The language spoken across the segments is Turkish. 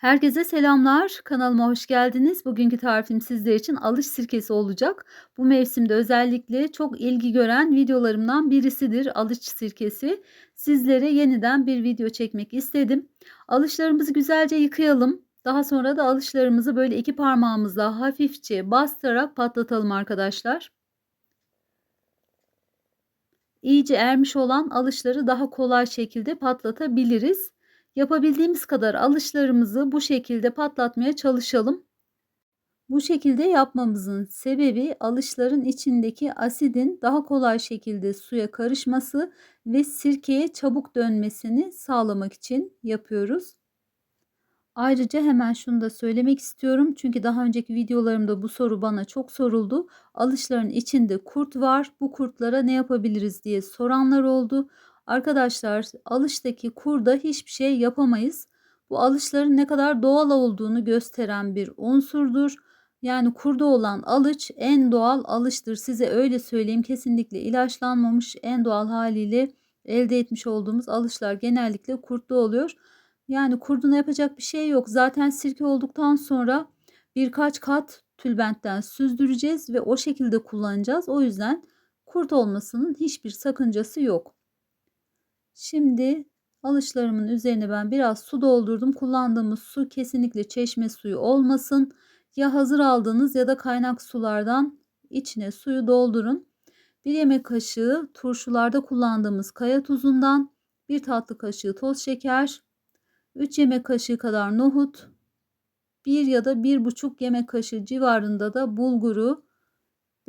Herkese selamlar. Kanalıma hoş geldiniz. Bugünkü tarifim sizler için alış sirkesi olacak. Bu mevsimde özellikle çok ilgi gören videolarımdan birisidir alış sirkesi. Sizlere yeniden bir video çekmek istedim. Alışlarımızı güzelce yıkayalım. Daha sonra da alışlarımızı böyle iki parmağımızla hafifçe bastırarak patlatalım arkadaşlar. İyice ermiş olan alışları daha kolay şekilde patlatabiliriz. Yapabildiğimiz kadar alışlarımızı bu şekilde patlatmaya çalışalım. Bu şekilde yapmamızın sebebi alışların içindeki asidin daha kolay şekilde suya karışması ve sirkeye çabuk dönmesini sağlamak için yapıyoruz. Ayrıca hemen şunu da söylemek istiyorum. Çünkü daha önceki videolarımda bu soru bana çok soruldu. Alışların içinde kurt var. Bu kurtlara ne yapabiliriz diye soranlar oldu. Arkadaşlar alıştaki kurda hiçbir şey yapamayız. Bu alışların ne kadar doğal olduğunu gösteren bir unsurdur. Yani kurda olan alış en doğal alıştır. Size öyle söyleyeyim. Kesinlikle ilaçlanmamış en doğal haliyle elde etmiş olduğumuz alışlar genellikle kurtlu oluyor. Yani kurduna yapacak bir şey yok. Zaten sirke olduktan sonra birkaç kat tülbentten süzdüreceğiz ve o şekilde kullanacağız. O yüzden kurt olmasının hiçbir sakıncası yok. Şimdi alışlarımın üzerine ben biraz su doldurdum. Kullandığımız su kesinlikle çeşme suyu olmasın. Ya hazır aldığınız ya da kaynak sulardan içine suyu doldurun. Bir yemek kaşığı turşularda kullandığımız kaya tuzundan, bir tatlı kaşığı toz şeker, 3 yemek kaşığı kadar nohut, 1 ya da 1,5 yemek kaşığı civarında da bulguru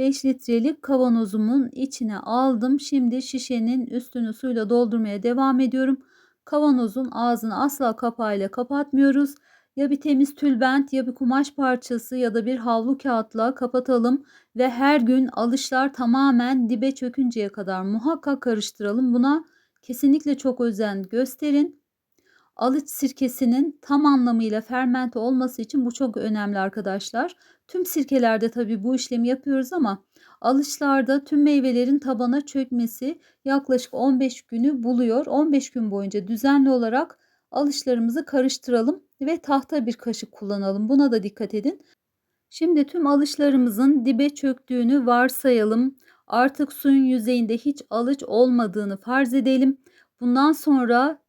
5 litrelik kavanozumun içine aldım. Şimdi şişenin üstünü suyla doldurmaya devam ediyorum. Kavanozun ağzını asla kapağıyla kapatmıyoruz. Ya bir temiz tülbent ya bir kumaş parçası ya da bir havlu kağıtla kapatalım ve her gün alışlar tamamen dibe çökünceye kadar muhakkak karıştıralım. Buna kesinlikle çok özen gösterin alıç sirkesinin tam anlamıyla fermente olması için bu çok önemli arkadaşlar. Tüm sirkelerde tabi bu işlemi yapıyoruz ama alışlarda tüm meyvelerin tabana çökmesi yaklaşık 15 günü buluyor. 15 gün boyunca düzenli olarak alışlarımızı karıştıralım ve tahta bir kaşık kullanalım. Buna da dikkat edin. Şimdi tüm alışlarımızın dibe çöktüğünü varsayalım. Artık suyun yüzeyinde hiç alıç olmadığını farz edelim. Bundan sonra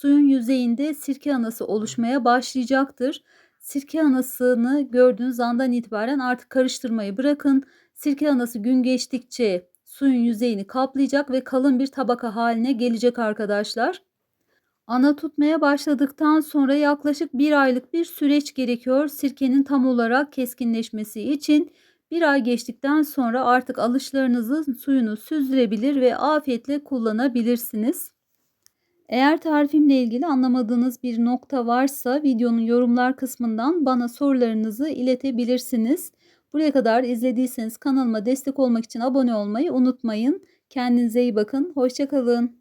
suyun yüzeyinde sirke anası oluşmaya başlayacaktır. Sirke anasını gördüğünüz andan itibaren artık karıştırmayı bırakın. Sirke anası gün geçtikçe suyun yüzeyini kaplayacak ve kalın bir tabaka haline gelecek arkadaşlar. Ana tutmaya başladıktan sonra yaklaşık bir aylık bir süreç gerekiyor sirkenin tam olarak keskinleşmesi için. Bir ay geçtikten sonra artık alışlarınızın suyunu süzdürebilir ve afiyetle kullanabilirsiniz. Eğer tarifimle ilgili anlamadığınız bir nokta varsa videonun yorumlar kısmından bana sorularınızı iletebilirsiniz. Buraya kadar izlediyseniz kanalıma destek olmak için abone olmayı unutmayın. Kendinize iyi bakın. Hoşçakalın.